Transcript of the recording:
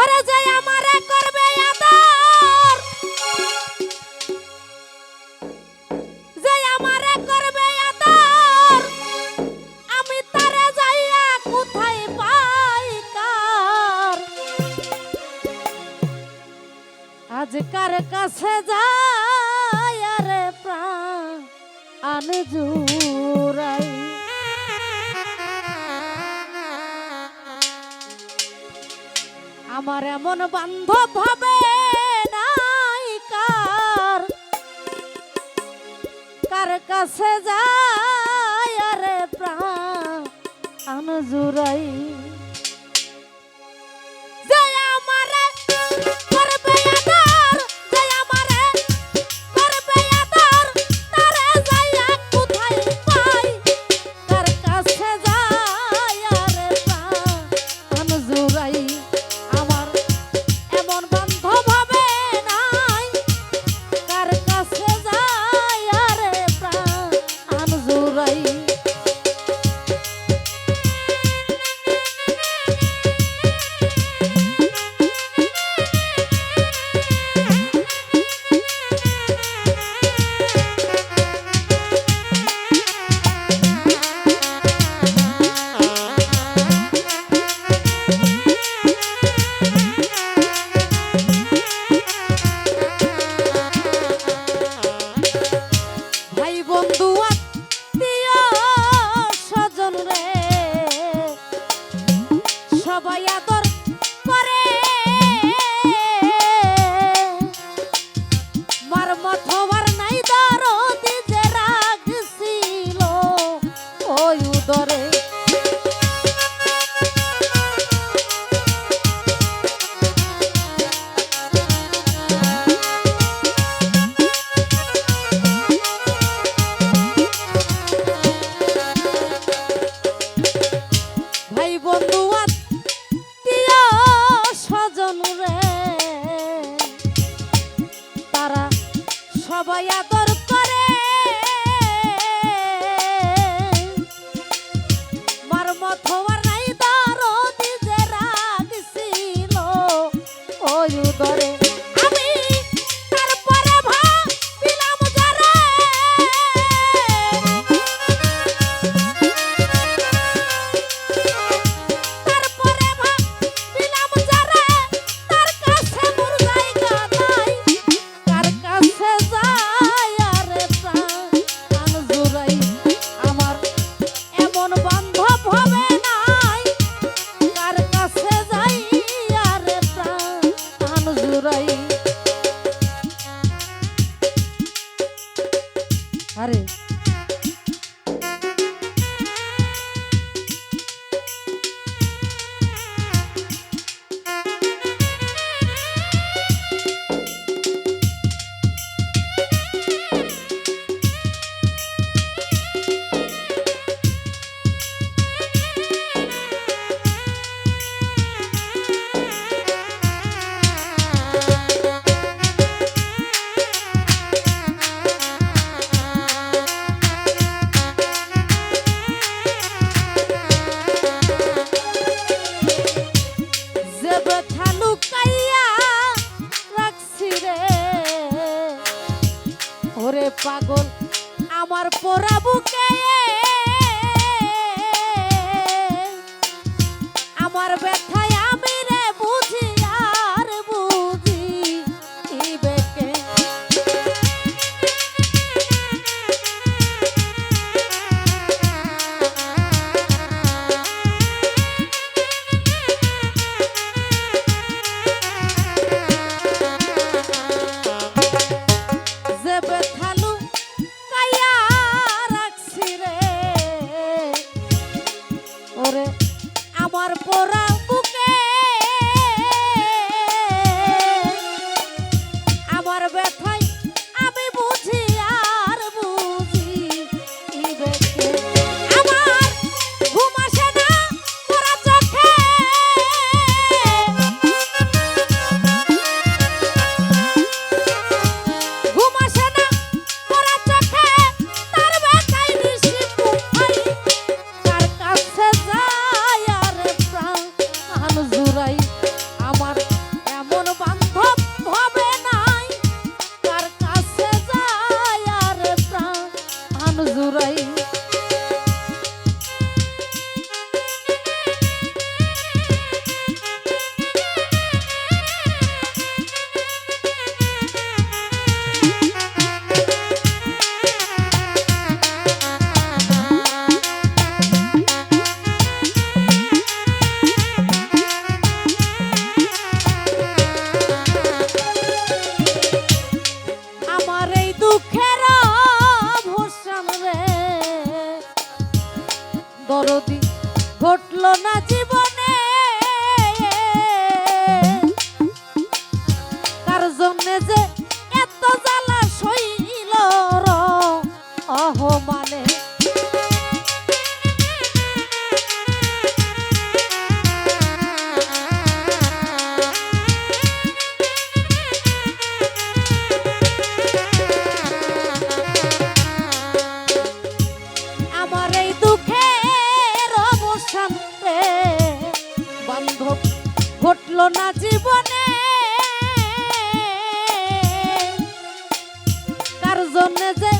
ওরে যে আমারে করবে আদর। যে আমারে করবে আদর, আমি তারে যাইয়া কোথায় পাই কার? আজ কাছে যায় আরে প্রাণ? আনজু আমার এমন বান্ধব হবে নাই কার? কাছে যায় আরে প্রাণ? আনজুরাই अरे। পাগল। আমার পোড়া বুকে ঘটলো না জীবনে। কার জন্য যে